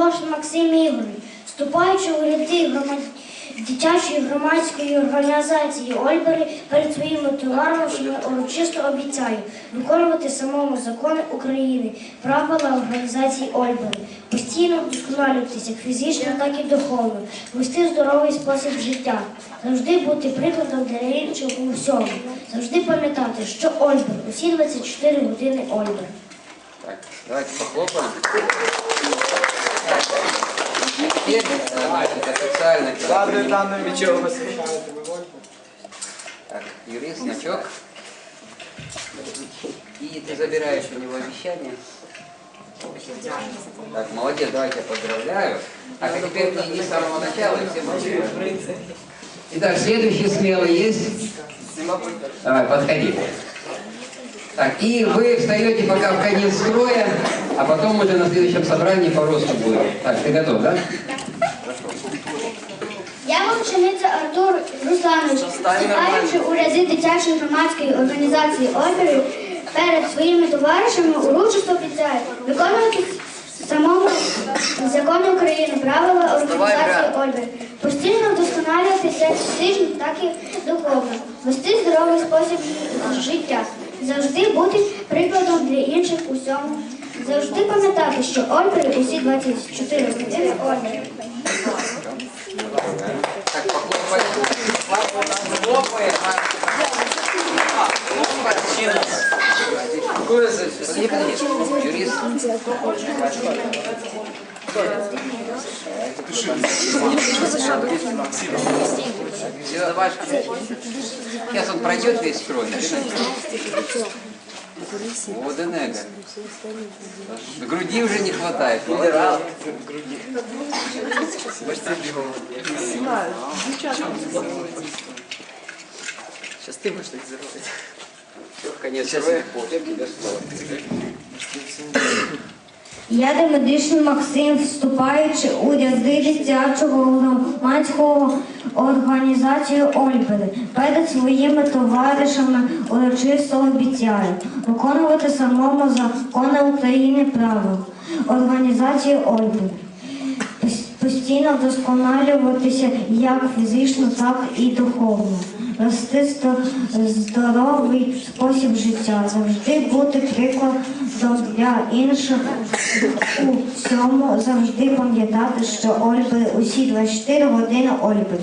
Волош Максим Ігорович, вступаючи у ряди громад... дитячої громадської організації Ольбери перед своїми товаришами урочисто обіцяю виконувати самому закони України, правила організації Ольбери, постійно вдосконалюватися фізично, так і духовно, вести здоровий спосіб життя, завжди бути прикладом для інших у всьому, завжди пам'ятати, що Ольбер усі 24 години Ольбер. Так, давайте похлопаем. Э, это официально. Ладно, данным вечером Так, юрист, значок. И ты забираешь у него обещание. Так, молодец, давайте я поздравляю. А теперь ты иди с самого начала и все будем. Итак, следующий смелый есть? Давай, подходи. Так, и вы встаете пока в конец строя, а потом уже на следующем собрании по росту будет. Так, ты готов, да? Я вовчениця Артур Русланович, вступаючи у ряди дитячої громадської організації Ольбери, перед своїми товаришами урочисто обіцяю виконувати самому закони України, правила організації Ольбери, постійно вдосконалюватися фізично, так і духовно, вести здоровий спосіб життя, завжди бути прикладом для інших у всьому, завжди пам'ятати, що Ольбери усі 24 години Ольбери. Так, похлопаем. Хлопаем. Подожди, подожди. Юрист. Сейчас он пройдет весь строй. Вот энерго. Груди уже не хватает. Молодец. Сейчас ты можешь так сделать. Все, конец. Тебе слово. Я Демедичний Максим, вступаючи у ряди дитячого громадського організації Ольбери, перед своїми товаришами урочисто обіцяю виконувати самому закони України правил організації Ольбери. Постійно вдосконалюватися як фізично, так і духовно. Вести здоровий спосіб життя, завжди бути прикладом для інших у всьому, завжди пам'ятати, що Ольби усі 24 години Ольби.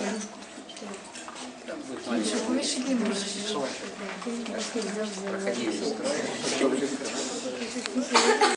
Весь Проходи.